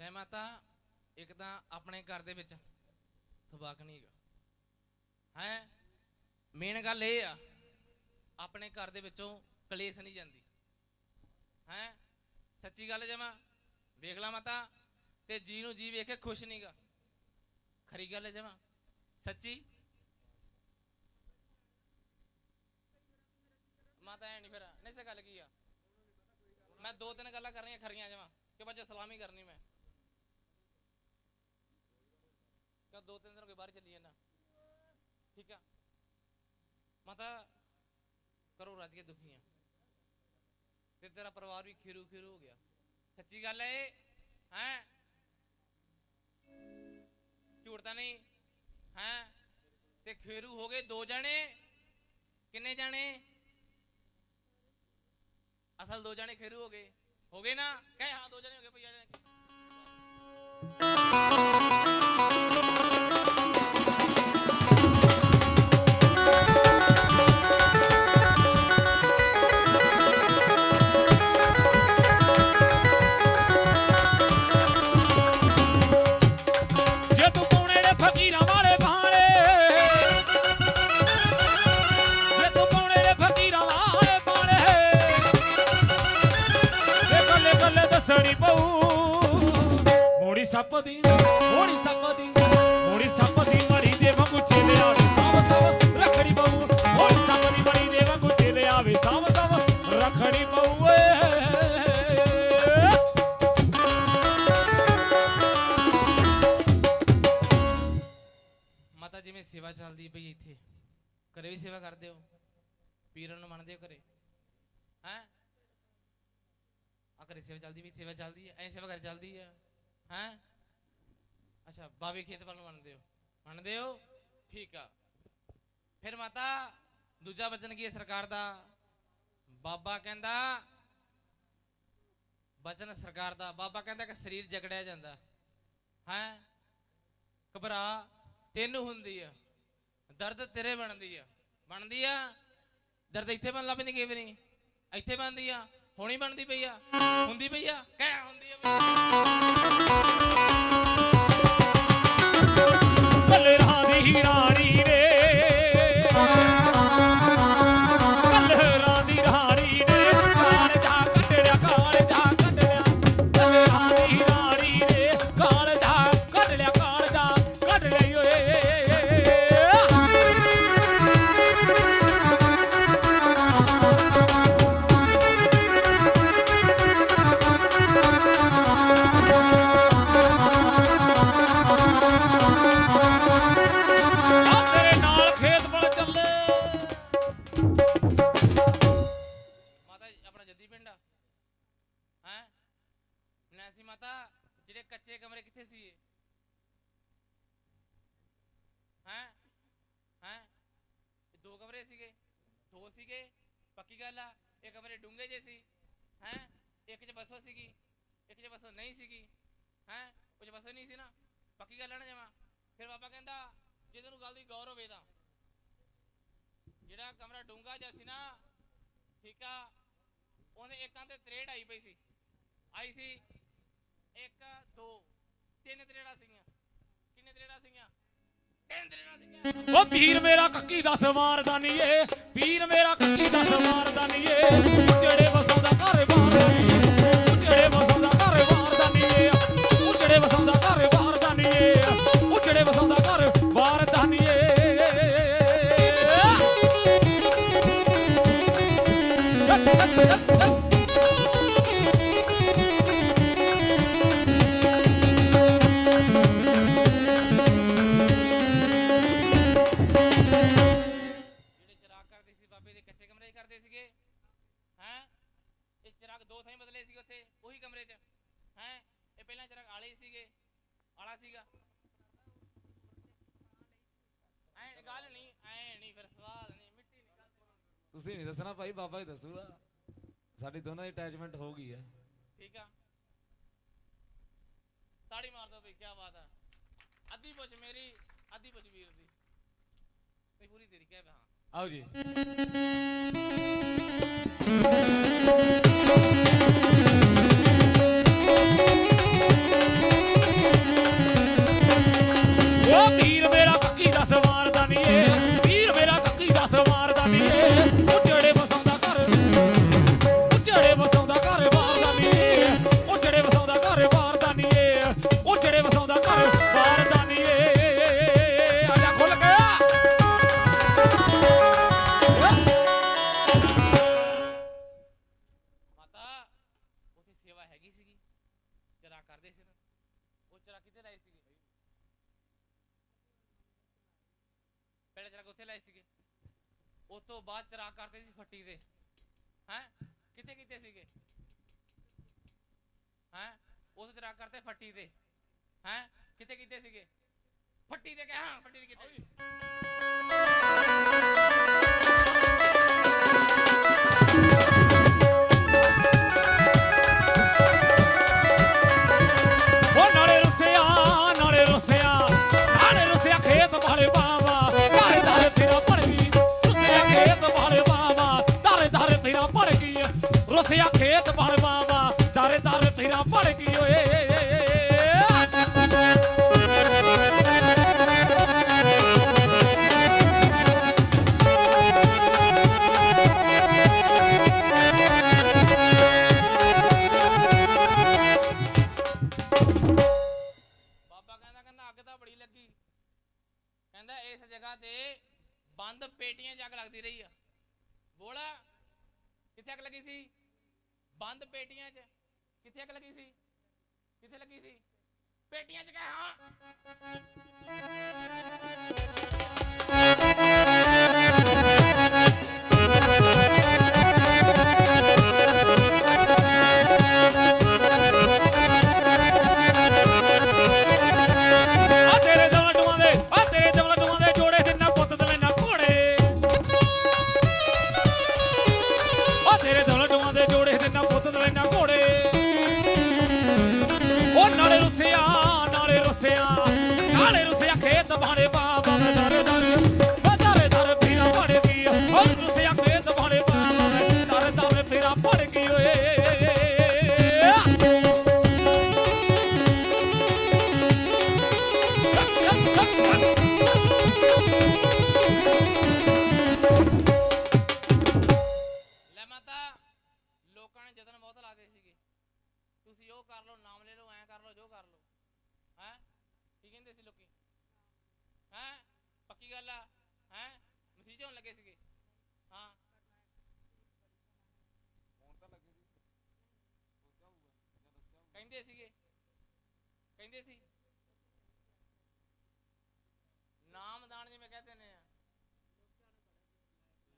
ਲੈ ਮਾਤਾ, ਇੱਕ ਤਾਂ ਆਪਣੇ ਘਰ ਦੇ ਵਿੱਚ ਤਬਾਕ ਨਹੀਂ ਹੈਗਾ। ਹੈ? ਮੇਨ ਗੱਲ ਇਹ ਆ, ਆਪਣੇ ਘਰ ਦੇ ਵਿੱਚੋਂ ਕਲੇਸ਼ ਨਹੀਂ ਜਾਂਦੀ। ਹੈ? ਸੱਚੀ ਗੱਲ ਜਮਾ। ਵੇਖ ਲਾ ਮਾਤਾ, ਤੇ ਜੀ ਨੂੰ ਜੀ ਵੇਖ ਕੇ ਖੁਸ਼ ਨਹੀਂਗਾ ਖਰੀ ਗੱਲ ਜਮਾ। ਸੱਚੀ? ਮਾਤਾ, ਐ ਨਹੀਂ ਫਿਰ। ਨਹੀਂ ਸੇ ਗੱਲ ਕੀ ਆ? ਮੈਂ ਦੋ ਤਿੰਨ ਗੱਲਾਂ ਕਰਨੀਆਂ ਖਰੀਆਂ ਜਮਾ, ਕਿ ਬੱਚੇ ਸਲਾਮੀ ਕਰਨੀ ਮੈਂ। ਕਿ ਦੋ ਤਿੰਨ ਦਿਨ ਹੋ ਗਏ ਬਾਹਰ ਚੱਲੀ ਜਾਂਦਾ। ਠੀਕ ਆ? ਮਾਤਾ, ਕਰੋ ਰੱਜ ਕੇ ਦੁਖੀ ਤੇ ਤੇਰਾ ਪਰਿਵਾਰ ਵੀ ਖੀਰੂ ਖੀਰੂ ਹੋ ਗਿਆ। ਸੱਚੀ ਗੱਲ ਹੈ ਹੈ? ਝੂਠ ਤਾਂ ਨਹੀਂ, ਹੈ? ਤੇ ਖੇਰੂ ਹੋ ਗਏ ਦੋ ਜਣੇ। ਕਿੰਨੇ ਜਾਣੇ? ਅਸਲ ਦੋ ਜਣੇ ਖੇਰੂ ਹੋ ਗਏ। ਹੋ ਗਏ ਨਾ? ਕਹੇ, ਹਾਂ, ਦੋ ਜਣੇ ਹੋ ਗਏ, ਭਈਆ ਜੀ ਸੇਵਾ ਚੱਲਦੀ ਪਈ ਇੱਥੇ। ਘਰੇ ਵੀ ਸੇਵਾ ਕਰਦੇ ਹੋ? ਪੀਰਾਂ ਨੂੰ ਮੰਨਦੇ ਹੋ ਘਰੇ? ਹੈ? ਆ ਘਰੇ ਸੇਵਾ ਚੱਲਦੀ ਵੀ ਸੇਵਾ ਚੱਲਦੀ ਹੈ, ਐ ਸੇਵਾ ਘਰੇ ਚੱਲਦੀ ਹੈ। ਹੈ? ਅੱਛਾ ਬਾਵੇ ਖੇਤ ਵੱਲ ਨੂੰ ਮੰਨਦੇ ਹੋ। ਮੰਨਦੇ ਹੋ? ਠੀਕ ਆ। ਫਿਰ ਮਾਤਾ, ਦੂਜਾ ਵਚਨ ਕੀ ਹੈ ਸਰਕਾਰ ਦਾ? ਬਾਬਾ ਕਹਿੰਦਾ ਵਚਨ ਸਰਕਾਰ ਦਾ, ਬਾਬਾ ਕਹਿੰਦਾ ਕਿ ਸਰੀਰ ਜਗੜਿਆ ਜਾਂਦਾ। ਹੈ? ਘਬਰਾ, ਤੈਨੂੰ ਹੁੰਦੀ ਆ। ਦਰਦ ਤੇਰੇ ਬਣਦੀ ਆ। ਬਣਦੀ ਆ? ਦਰਦ ਇੱਥੇ ਬਣ ਲੱਭਦੀ ਕਿਵੇਂ ਨਹੀਂ ਇੱਥੇ ਬਣਦੀ ਆ। ਹੁਣੀ ਬਣਦੀ ਪਈ ਆ। ਹੁੰਦੀ ਪਈ ਆ? ਕਹਿ ਹੁੰਦੀ ਆ। ਇਹ ਸੀ, ਹੈ? ਇੱਕ ਚ ਬਸੋ ਸੀਗੀ, ਇੱਕ ਚ ਬਸੋ ਨਹੀਂ ਸੀਗੀ, ਹੈ? ਉਹ ਚ ਬਸੋ ਨਹੀਂ ਸੀ ਨਾ? ਪੱਕੀ ਗੱਲ ਨਾ ਜਮਾ? ਫਿਰ ਬਾਬਾ ਕਹਿੰਦਾ, ਜੇ ਤੈਨੂੰ ਗੱਲ ਦੀ ਗੌਰ ਹੋਵੇ ਤਾਂ। ਜਿਹੜਾ ਕਮਰਾ ਡੂੰਘਾ ਜਿਹਾ ਸੀ ਨਾ, ਠੀਕ ਆ, ਉਹਦੇ ਇੱਕਾਂ ਤੇ ਤਰੇੜ ਆਈ ਪਈ ਸੀ। ਆਈ ਸੀ ਇੱਕ, ਦੋ, ਤਿੰਨ ਤਰੇੜਾਂ ਸੀਗੀਆਂ। ਕਿੰਨੇ ਤਿੰਨ ਤਰੇੜਾਂ ਸੀਗੀਆਂ? ਓ ਪੀਰ ਮੇਰਾ ਕੱਕੀ ਦਾ ਸਮਾਰਦਾ ਨੀ ਏ ਪੀਰ ਮੇਰਾ ਕੱਕੀ ਦਾ ਸਮਾਰਦਾ ਨੀ ਏ ਉਜੜੇ ਵਸਾਉਂਦਾ ਘਰ ਬਾਰ ਦਾ ਉਜੜੇ ਵਸਾਉਂਦਾ ਘਰ ਬਾਰ ਦਾ ਨੀ ਏ ਉਜੜੇ ਵਸਾਉਂਦਾ ਘਰ ਬਾਰ ਦਾ ਨੀ ਏ ਉਜੜੇ ਵਸਾਉਂਦਾ ਘਰ ਬਾਰ ਦਾ ਨੀ ਏ ਜਿਹੜੇ ਤੁਸੀਂ ਨਹੀਂ ਦੱਸਣਾ ਭਾਈ ਬਾਬਾ ਹੀ ਦੱਸੂਗਾ। ਸਾਡੀ ਦੋਨਾਂ ਦੀ ਅਟੈਚਮੈਂਟ ਹੋ ਗਈ ਹੈ। ਠੀਕ ਆ। ਤਾੜੀ ਮਾਰ ਦੋ ਬਈ ਕੀ ਬਾਤ ਆ। ਅੱਧੀ ਪੁੱਛ ਮੇਰੀ ਅੱਧੀ ਪੁੱਛ ਵੀਰ ਦੀ। ਨਹੀਂ ਪੂਰੀ ਤੇਰੀ ਕਹਿ ਹਾਂ ਆਓ ਜੀ। ਉੱਥੇ ਲਾਏ ਸੀਗੇ। ਉਸ ਤੋਂ ਬਾਅਦ ਚਰਾਗ ਕਰਦੇ ਸੀ ਫੱਟੀ ਦੇ। ਹੈ? ਕਿੱਥੇ ਕਿੱਥੇ ਸੀਗੇ? ਹੈ? ਉਸ ਚਰਾਗ ਕਰਦੇ ਫੱਟੀ ਦੇ। ਹੈ? ਕਿੱਥੇ ਕਿੱਥੇ ਸੀਗੇ? ਫੱਟੀ ਦੇ ਕਹਿ ਫੱਟੀ ਦੇ ਕਿੱਥੇ ਦੱਸਿਆ ਖੇਤ ਬਣ ਬਾਵਾ। ਦਰ ਦਰ ਤੇਰਾ ਭਰ ਗਈ ਓਏ। ਲੈ ਮਾਤਾ, ਲੋਕਾਂ ਨੇ ਜਤਨ ਬਹੁਤ ਲਾਦੇ ਸੀਗੇ। ਤੁਸੀਂ ਉਹ ਕਰ ਲਓ, ਨਾਮ ਲੈ ਲਓ, ਐਂ ਕਰ ਲਓ, ਜੋ ਕਰ ਲਓ। ਹੈ? ਕੀ ਕਹਿੰਦੇ ਸੀ ਲੋਕੀ? ਹੈ? ਪੱਕੀ ਗੱਲ ਆ? ਹੈ? ਮਸੀਹ ਹੋਣ ਲੱਗੇ ਸੀਗੇ। ਹਾਂ। ਕਹਿੰਦੇ ਸੀਗੇ। ਕਹਿੰਦੇ ਸੀ ਨਾਮਦਾਨ ਜਿਵੇਂ ਕਹਿੰਦੇ ਨੇ ਆ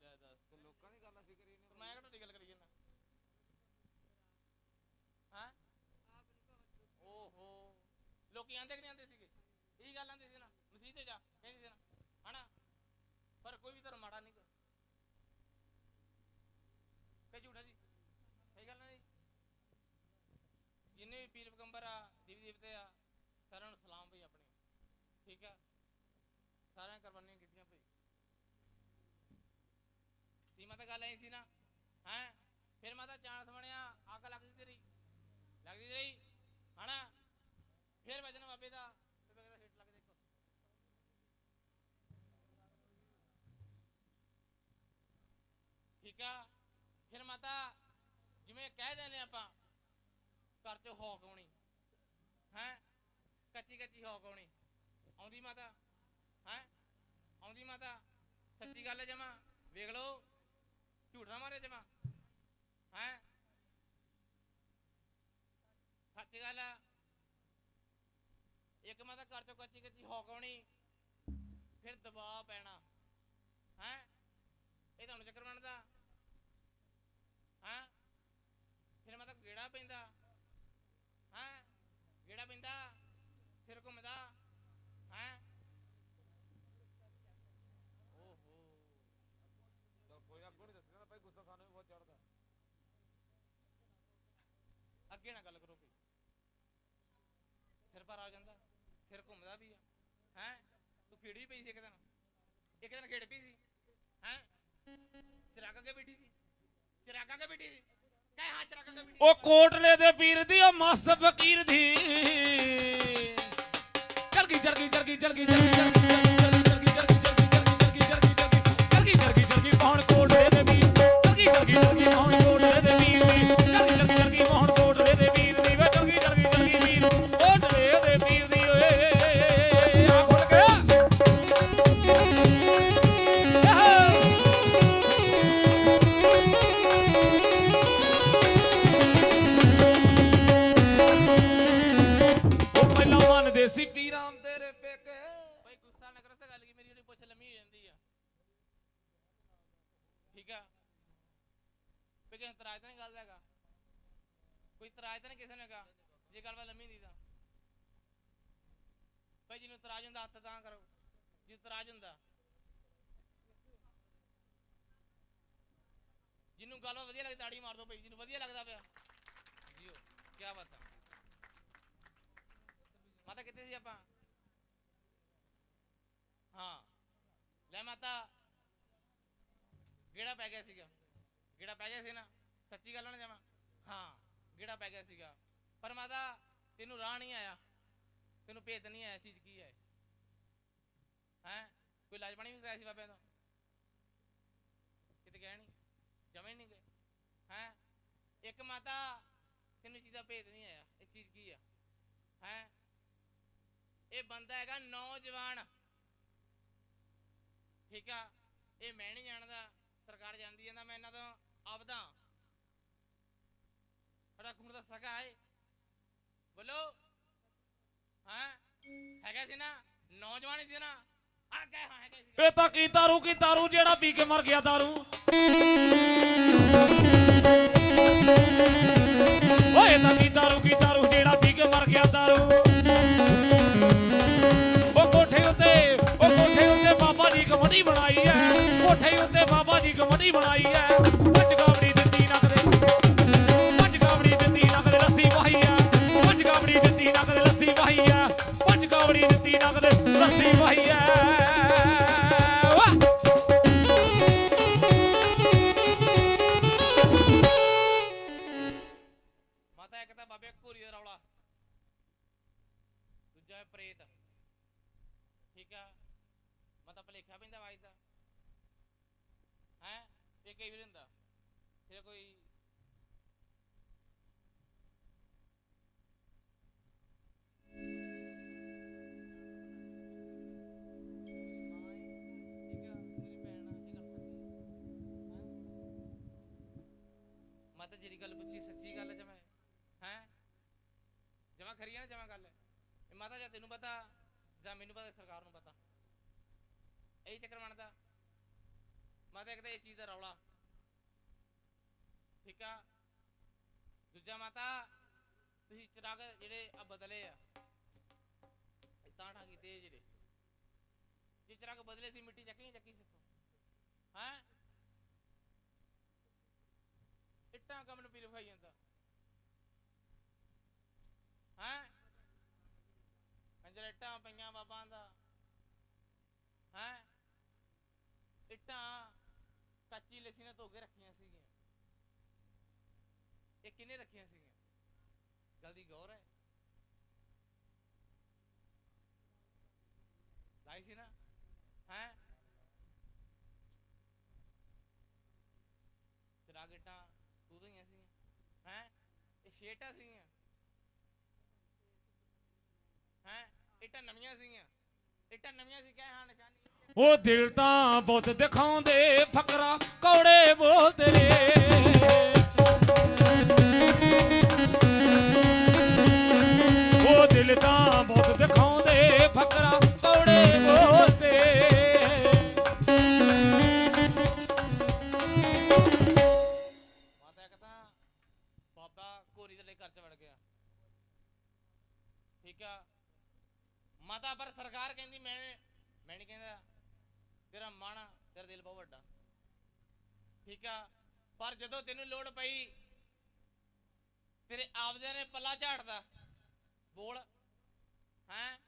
ਲੈ ਦੱਸ ਲੋਕਾਂ ਦੀ ਗੱਲ ਅਸੀਂ ਕਰੀ ਤੇ ਮੈਂ ਕਿਹੜਾ ਗੱਲ ਕਰੀ ਜਾਂਦਾ ਹਾਂ ਓਹੋ ਲੋਕੀ ਆਂਦੇ ਕਿ ਨਹੀਂ ਆਂਦੇ ਸੀਗੇ। ਇਹੀ ਗੱਲ ਆਂਦੇ ਸੀ ਨਾ, ਮਸੀਹ ਤੇ ਜਾ ਕਹਿੰਦੇ ਸੀ ਨਾ, ਹਨਾ? ਪਰ ਕੋਈ ਵੀ ਧਰਮ ਮਾੜਾ ਨਹੀਂ ਗਾ। ਕਿ ਝੂਠਾ ਜੀ। ਸਹੀ ਗੱਲ ਨਹੀਂ ਜਿੰਨੇ ਵੀ ਪੀਰ ਪਗੰਬਰ ਆ, ਦੇਵੀ ਦੇਵਤੇ ਆ, ਸਾਰਿਆਂ ਨੂੰ ਸਲਾਮ ਭਈ ਆਪਣੇ। ਠੀਕ ਆ? ਸਾਰਿਆਂ ਕੁਰਬਾਨੀਆਂ ਕੀਤੀਆਂ ਭਈ ਦੀ ਮਾਤਾ ਗੱਲ ਐ ਸੀ ਨਾ, ਹੈ? ਫਿਰ ਮਾਤਾ ਚਾਂਸ ਬਣਿਆ, ਅੱਗ ਲੱਗਦੀ ਤੇਰੀ ਲੱਗਦੀ ਤੇ ਰਹੀ। ਫਿਰ ਵਜਨ ਬਾਬੇ ਦਾ। ਤੇ ਬਗੈਰ ਹਿੱਟ ਲੱਗ ਦੇਖੋ। ਠੀਕ ਆ? ਫਿਰ ਮਾਤਾ, ਜਿਵੇਂ ਕਹਿ ਦਿੰਦੇ ਆਪਾਂ, ਘਰ ਚ ਹੌਕ ਆਉਣੀ। ਹੈ? ਕੱਚੀ ਕੱਚੀ ਹੌਕ ਆਉਣੀ। ਆਉਂਦੀ ਮਾਤਾ? ਹੈ? ਆਉਂਦੀ ਮਾਤਾ? ਸੱਚੀ ਗੱਲ ਹੈ ਜਮਾ। ਵੇਖ ਲਓ। ਝੂਠ ਨਾ ਮਾਰੇ ਜਮਾ। ਹੈ? ਸੱਚ ਗੱਲ ਆ। ਇੱਕ ਮੈਂ ਤਾਂ ਘਰ ਚੋਂ ਕੱਚੀ ਕੱਚੀ ਹੌਕ ਆਉਣੀ, ਫਿਰ ਦਬਾਅ ਪੈਣਾ। ਹੈ? ਇਹ ਤੁਹਾਨੂੰ ਚੱਕਰ ਬਣਦਾ। ਹੈ? ਫਿਰ ਮੈਂ ਤਾਂ ਗੇੜਾ ਪੈਂਦਾ। ਹੈ? ਗੇੜਾ ਪੈਂਦਾ ਸਿਰ ਘੁੰਮਦਾ। ਹੈ? ਓਹੋ। ਕੋਈ ਅੱਗੋਂ ਨਹੀਂ ਦੱਸਣਾ ਭਾਈ ਗੁੱਸਾ ਸਾਨੂੰ ਵੀ ਬਹੁਤ ਚੜਦਾ ਅੱਗੇ ਨਾ ਗੱਲ ਕਰੋ ਕੋਈ। ਸਿਰ ਪਰ ਆ ਜਾਂਦਾ। ਫਿਰ ਘੁੰਮਦਾ ਵੀ ਆ, ਹੈ? ਤੂੰ ਖੇੜੀ ਪਈ ਸੀ ਇੱਕ ਦਿਨ? ਇੱਕ ਦਿਨ ਖੇੜ ਪਈ ਸੀ, ਹੈ? ਚਿਰਾਗ ਅੱਗੇ ਬੈਠੀ ਸੀ? ਚਿਰਾਗ ਅੱਗੇ ਬੈਠੀ ਸੀ? ਕਹੇ, ਹਾਂ, ਚਿਰਾਗ ਅੱਗੇ ਬੈਠੀ ਉਹ ਕੋਟਲੇ ਦੇ ਪੀਰ ਦੀ, ਉਹ ਮਸ ਫਕੀਰ ਦੀ। ਚਲ ਗਈ ਚਲ ਗਈ ਚਲ ਗਈ ਚਲ ਗਈ ਚਲ ਗਈ। ਹੈਗਾ ਜੇ ਗੱਲ ਲੰਮੀ ਦੀ ਤਾਂ। ਭਾਈ ਜਿਹਨੂੰ ਇਤਰਾਜ਼ ਹੁੰਦਾ, ਹੱਥ ਤਾਂ ਕਰੋ। ਜਿਹਨੂੰ ਇਤਰਾਜ਼ ਹੁੰਦਾ। ਜਿਹਨੂੰ ਗੱਲ ਵਧੀਆ ਲੱਗਦੀ ਤਾੜੀ ਮਾਰ ਦੋ ਭਾਈ। ਜਿਹਨੂੰ ਵਧੀਆ ਲੱਗਦਾ ਪਿਆ। ਜੀਓ ਕੀ ਬਾਤ ਹੈ ਮਾਤਾ ਕਿੱਥੇ ਸੀ ਆਪਾਂ? ਹਾਂ। ਲੈ ਮਾਤਾ। ਗੇੜਾ ਪੈ ਗਿਆ ਸੀਗਾ। ਗੇੜਾ ਪੈ ਗਿਆ ਸੀ ਨਾ? ਸੱਚੀ ਗੱਲ ਨਾ ਜਾਵਾਂ? ਹਾਂ, ਗੇੜਾ ਪੈ ਗਿਆ ਸੀਗਾ। ਪਰ ਮਾਤਾ, ਤੈਨੂੰ ਰਾਹ ਨਹੀਂ ਆਇਆ। ਤੈਨੂੰ ਭੇਦ ਨਹੀਂ ਆਇਆ ਚੀਜ਼ ਕੀ ਹੈ ਹੈ? ਕੋਈ ਲਾਜ ਪਾਣੀ ਵੀ ਕਰਾਇਆ ਸੀ ਬਾਬਿਆਂ ਤੋਂ? ਕਿਤੇ ਗਏ ਨਹੀਂ? ਜਮੇ ਨਹੀਂ ਗਏ? ਹੈ? ਇੱਕ ਮਾਤਾ, ਤੈਨੂੰ ਚੀਜ਼ ਦਾ ਭੇਤ ਨਹੀਂ ਆਇਆ। ਇਹ ਚੀਜ਼ ਕੀ ਆ? ਹੈ? ਇਹ ਬੰਦਾ ਹੈਗਾ ਨੌਜਵਾਨ। ਠੀਕ ਆ? ਇਹ ਮੈਂ ਨਹੀਂ ਜਾਣਦਾ। ਸਰਕਾਰ ਜਾਣਦੀ ਜਾਂਦਾ ਮੈਂ ਇਹਨਾਂ ਤੋਂ ਆਪਦਾ। ਸਾਡਾ ਖੂਨ ਦਾ ਸਗਾ ਹੈ। ਬੋਲੋ। ਹਾਂ? ਹੈਗਾ ਸੀ ਨਾ? ਨੌਜਵਾਨ ਸੀ ਨਾ? ਆ ਕਹਿ ਹਾਂ, ਹੈਗਾ ਸੀ। ਇਹ ਤਾਂ ਕੀ ਤਾਰੂ ਕੀ ਤਾਰੂ ਜਿਹੜਾ ਪੀ ਕੇ ਮਰ ਗਿਆ ਦਾਰੂ? ਓਏ ਤਾਂ ਕੀ ਤਾਰੂ ਕੀ ਤਾਰੂ ਜਿਹੜਾ ਪੀ ਕੇ ਮਰ ਗਿਆ ਤਾਰੂ ਉਹ ਕੋਠੇ ਉੱਤੇ, ਉਹ ਕੋਠੇ ਉੱਤੇ ਬਾਬਾ ਜੀ ਕਮੜੀ ਬਣਾਈ ਐ ਕੋਠੇ ਉੱਤੇ ਬਾਬਾ ਜੀ ਕਮੜੀ ਬਣਾਈ ਐ ਫਿਰ ਕੋਈ ਮਾਤਾ ਜਿਹੜੀ ਗੱਲ ਪੁੱਛੀ, ਸੱਚੀ ਗੱਲ ਜਮਾ ਹੈ? ਜਮਾ ਖਰੀ ਆ ਨਾ ਜਮਾ ਗੱਲ। ਇਹ ਮਾਤਾ ਜਾਂ ਤੈਨੂੰ ਪਤਾ, ਜਾਂ ਮੈਨੂੰ ਪਤਾ, ਸਰਕਾਰ ਨੂੰ ਪਤਾ। ਇਹ ਚੱਕਰ ਬਣਦਾ। ਮਾਤਾ ਇੱਕ ਤਾਂ ਇਹ ਚੀਜ਼ ਦਾ ਰੌਲਾ। ਠੀਕ ਆ ਦੂਜਾ ਮਾਤਾ, ਤੁਸੀਂ ਚਿਰਾਗ ਜਿਹੜੇ ਆ ਬਦਲੇ ਆ ਇਹ ਠਾ ਕੀਤੇ ਜਿਹੜੇ। ਜੇ ਚਿਰਾਗ ਬਦਲੇ ਸੀ, ਮਿੱਟੀ ਚੱਕੀ ਚੱਕੀ ਸਿੱਥੋਂ ਹੈ? ਇੱਟਾਂ ਕੰਮ ਨੂੰ ਪੀਰ ਖਾਈ ਜਾਂਦਾ। ਹੈ? ਕੰਜਰ ਇੱਟਾਂ ਪਈਆਂ ਬਾਬਾਂ ਦਾ। ਹੈ? ਇੱਟਾਂ ਕੱਚੀ ਲੱਸੀ ਨਾਲ ਧੋ ਕੇ ਰੱਖੀਆਂ ਸੀਗੀਆਂ। ਇਹ ਕਿੰਨੇ ਰੱਖੀਆਂ ਸੀਗੀਆਂ? ਗੱਲ ਦੀ ਗੌਰ ਹੈ। ਲਾਈ ਸੀ ਨਾ? ਹੈ? ਚਿਰਾਗ ਇੱਟਾਂ ਤੂੰ ਸੀਗੀਆਂ। ਹੈ? ਇਹ ਸ਼ੇਟਾਂ ਸੀਗੀਆਂ। ਹੈ? ਇੱਟਾਂ ਨਵੀਆਂ ਸੀਗੀਆਂ। ਇੱਟਾਂ ਨਵੀਆਂ ਸੀ, ਕਹਿ ਹਾਂ ਨਿਸ਼ਾਨੀ। ਉਹ ਦਿਲ ਤਾਂ ਬਹੁਤ ਦਿਖਾਉਂਦੇ, ਫਕਰਾ ਕੌੜੇ ਬੋਲਦੇ ਤੇਰੇ ਦਿਲ ਤਾਂ ਬਹੁਤ ਦਿਖਾਉਂਦੇ, ਫਕਰਾ ਕੌੜੇ ਬੋਲ ਮਾਤਾ ਇੱਕ ਬਾਬਾ ਕੋਰੀ ਦੇ ਲਈ ਘਰ ਚ ਵੜ ਗਿਆ। ਠੀਕ ਆ? ਮਾਤਾ ਪਰ ਸਰਕਾਰ ਕਹਿੰਦੀ, ਮੈਂ ਮੈਂ ਨਹੀਂ ਕਹਿੰਦਾ, ਤੇਰਾ ਮਨ, ਤੇਰਾ ਦਿਲ ਬਹੁਤ ਵੱਡਾ। ਠੀਕ ਆ? ਪਰ ਜਦੋਂ ਤੈਨੂੰ ਲੋੜ ਪਈ, ਤੇਰੇ ਆਪਦਿਆਂ ਨੇ ਪੱਲਾ ਝਾੜਦਾ, ਬੋਲ। ਹੈਂ?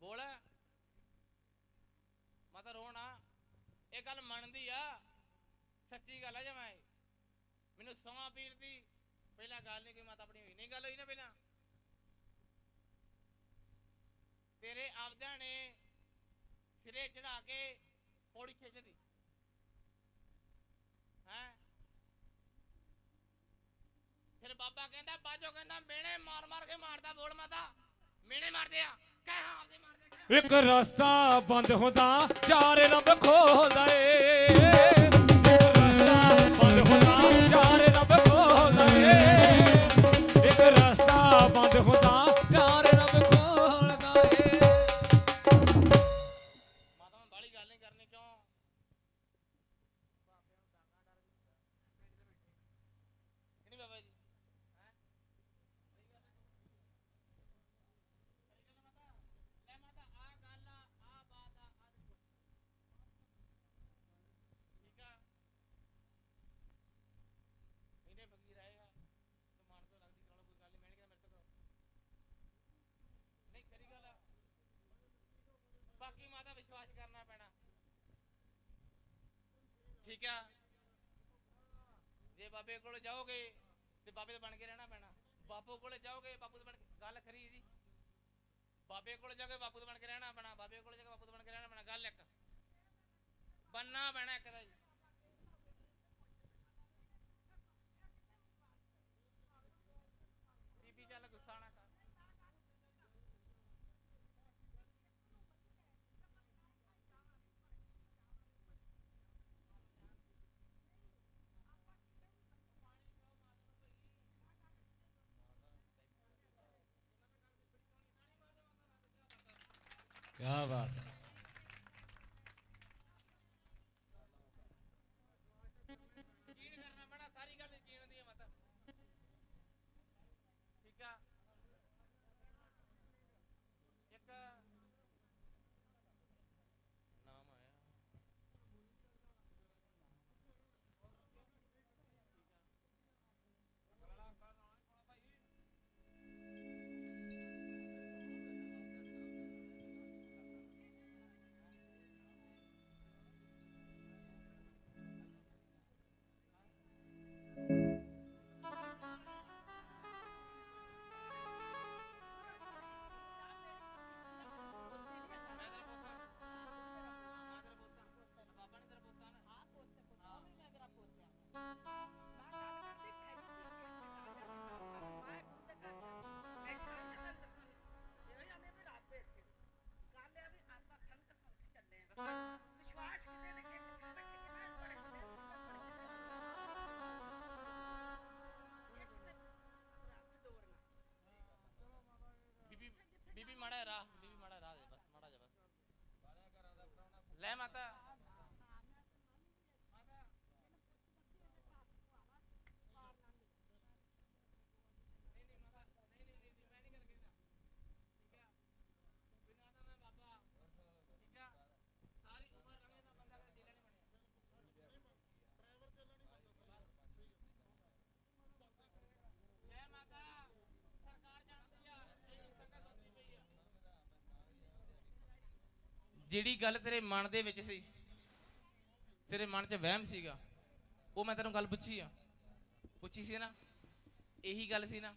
ਬੋਲ। ਮਾਤਾ ਰੋਣਾ। ਇਹ ਗੱਲ ਮੰਨਦੀ ਆ। ਸੱਚੀ ਗੱਲ ਆ ਜਮਾਂ ਇਹ ਮੈਨੂੰ ਸਮਾਂ ਪੀਰ ਦੀ ਪਹਿਲਾਂ ਗੱਲ ਨਹੀਂ ਕੋਈ ਮਾਤਾ ਆਪਣੀ ਹੋਈ। ਨਹੀਂ ਗੱਲ ਹੋਈ ਨਾ ਪਹਿਲਾਂ? ਤੇਰੇ ਆਪਦਿਆਂ ਨੇ ਸਿਰੇ ਚੜਾ ਕੇ ਪੌੜੀ ਖਿੱਚਦੀ। ਹੈ? ਫਿਰ ਬਾਬਾ ਕਹਿੰਦਾ, ਬਾਜੋ ਕਹਿੰਦਾ ਮੇਣੇ ਮਾਰ ਮਾਰ ਕੇ ਮਾਰਦਾ ਬੋਲ ਮਾਤਾ। ਮੇਣੇ ਮਾਰਦੇ ਆ, ਕਹਿ ਹਾਂ ਆਪਦੇ ਮਾਰਦੇ ਇੱਕ ਰਸਤਾ ਬੰਦ ਹੁੰਦਾ, ਚਾਰ ਰੱਬ ਖੋਲਦਾ ਏ। ਇੱਕ ਰਸਤਾ ਬੰਦ ਹੁੰਦਾ, ਚਾਰ ਰੱਬ ਖੋਲਦਾ ਏ। ਇੱਕ ਰਸਤਾ ਬੰਦ ਹੁੰਦਾ ਠੀਕ ਆ? ਜੇ ਬਾਬੇ ਕੋਲ ਜਾਓਗੇ, ਤੇ ਬਾਬੇ ਦਾ ਬਣ ਕੇ ਰਹਿਣਾ ਪੈਣਾ। ਬਾਪੂ ਕੋਲ ਜਾਓਗੇ, ਬਾਪੂ ਦੇ ਬਣ ਕੇ ਗੱਲ ਖਰੀ ਜੀ। ਬਾਬੇ ਕੋਲ ਜਾਓਗੇ ਕੇ ਬਾਪੂ ਦੇ ਬਣ ਕੇ ਰਹਿਣਾ ਪੈਣਾ। ਬਾਬੇ ਕੋਲ ਜਾ ਬਾਪੂ ਦੇ ਬਣ ਕੇ ਰਹਿਣਾ ਪੈਣਾ। ਗੱਲ ਇੱਕ। ਬੰਨਾ ਪੈਣਾ ਇੱਕ ਦਾ ਜੀ ਬੀਬੀ ਚੱਲ ਗੁੱਸਾ ਨਾ ਕਰ ਕੀ ਬਾਤ ਹੈ। ਬਸ ਜਿਹੜੀ ਗੱਲ ਤੇਰੇ ਮਨ ਦੇ ਵਿੱਚ ਸੀ, ਤੇਰੇ ਮਨ 'ਚ ਵਹਿਮ ਸੀਗਾ, ਉਹ ਮੈਂ ਤੈਨੂੰ ਗੱਲ ਪੁੱਛੀ ਆ। ਪੁੱਛੀ ਸੀ ਨਾ, ਇਹੀ ਗੱਲ ਸੀ ਨਾ।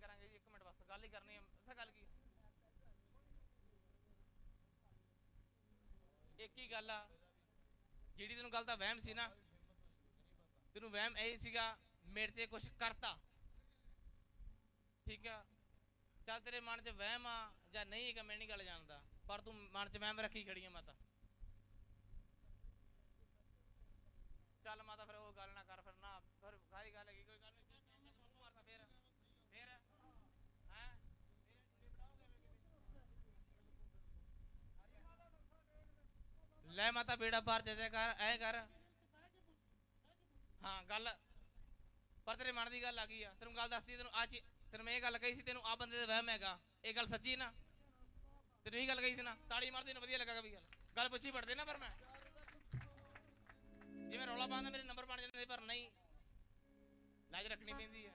ਕਰਾਂਗੇ ਇੱਕ ਮਿੰਟ ਬਸ, ਗੱਲ ਹੀ ਕਰਨੀ ਗੱਲ ਕੀ ਇੱਕ ਹੀ ਗੱਲ ਆ, ਜਿਹੜੀ ਤੈਨੂੰ ਗੱਲ ਦਾ ਵਹਿਮ ਸੀ ਨਾ, ਤੈਨੂੰ ਵਹਿਮ ਇਹ ਸੀਗਾ, ਮੇਰੇ ਤੇ ਕੁਝ ਕਰਤਾ। ਠੀਕ ਆ? ਚੱਲ ਤੇਰੇ ਮਨ 'ਚ ਵਹਿਮ ਆ ਜਾਂ ਨਹੀਂ ਹੈਗਾ, ਮੈਂ ਨਹੀਂ ਗੱਲ ਜਾਣਦਾ। ਪਰ ਤੂੰ ਮਨ 'ਚ ਵਹਿਮ ਰੱਖੀ ਖੜੀ ਆ ਮਾਤਾ। ਚੱਲ ਮਾਤਾ, ਫਿਰ ਉਹ ਗੱਲ ਨਾ ਕਰ, ਫਿਰ ਨਾ, ਫਿਰ ਸਾਰੀ ਗੱਲ ਹੈਗੀ, ਕੋਈ ਗੱਲ ਨਹੀਂ ਮਾਰਦਾ ਫੇਰ ਫੇਰ ਹੈ ਲੈ ਮਾਤਾ, ਬੇੜਾ ਪਾਰ ਜਜੇ ਕਰ, ਐ ਕਰ। ਹਾਂ, ਗੱਲ। ਪਰ ਤੇਰੇ ਮਨ ਦੀ ਗੱਲ ਆ ਗਈ ਆ। ਤੈਨੂੰ ਗੱਲ ਦੱਸਦੀ ਤੈਨੂੰ ਆ ਚੀ ਤੈਨੂੰ ਮੈਂ ਇਹ ਗੱਲ ਕਹੀ ਸੀ, ਤੈਨੂੰ ਆ ਬੰਦੇ ਦਾ ਵਹਿਮ ਹੈਗਾ। ਇਹ ਗੱਲ ਸੱਚੀ ਨਾ? ਤੈਨੂੰ ਇਹ ਗੱਲ ਕਹੀ ਸੀ ਨਾ? ਤਾੜੀ ਮਾਰ ਤੈਨੂੰ ਵਧੀਆ ਲੱਗਾ ਵੀ ਗੱਲ। ਗੱਲ ਪੁੱਛੀ ਪੜਦੇ ਨਾ ਪਰ ਮੈਂ। ਜਿਵੇਂ ਰੌਲਾ ਪਾਉਂਦਾ, ਮੇਰੇ ਨੰਬਰ ਬਣ ਜਾਂਦੇ ਪਰ ਨਹੀਂ। ਲਾਜ ਰੱਖਣੀ ਪੈਂਦੀ ਹੈ।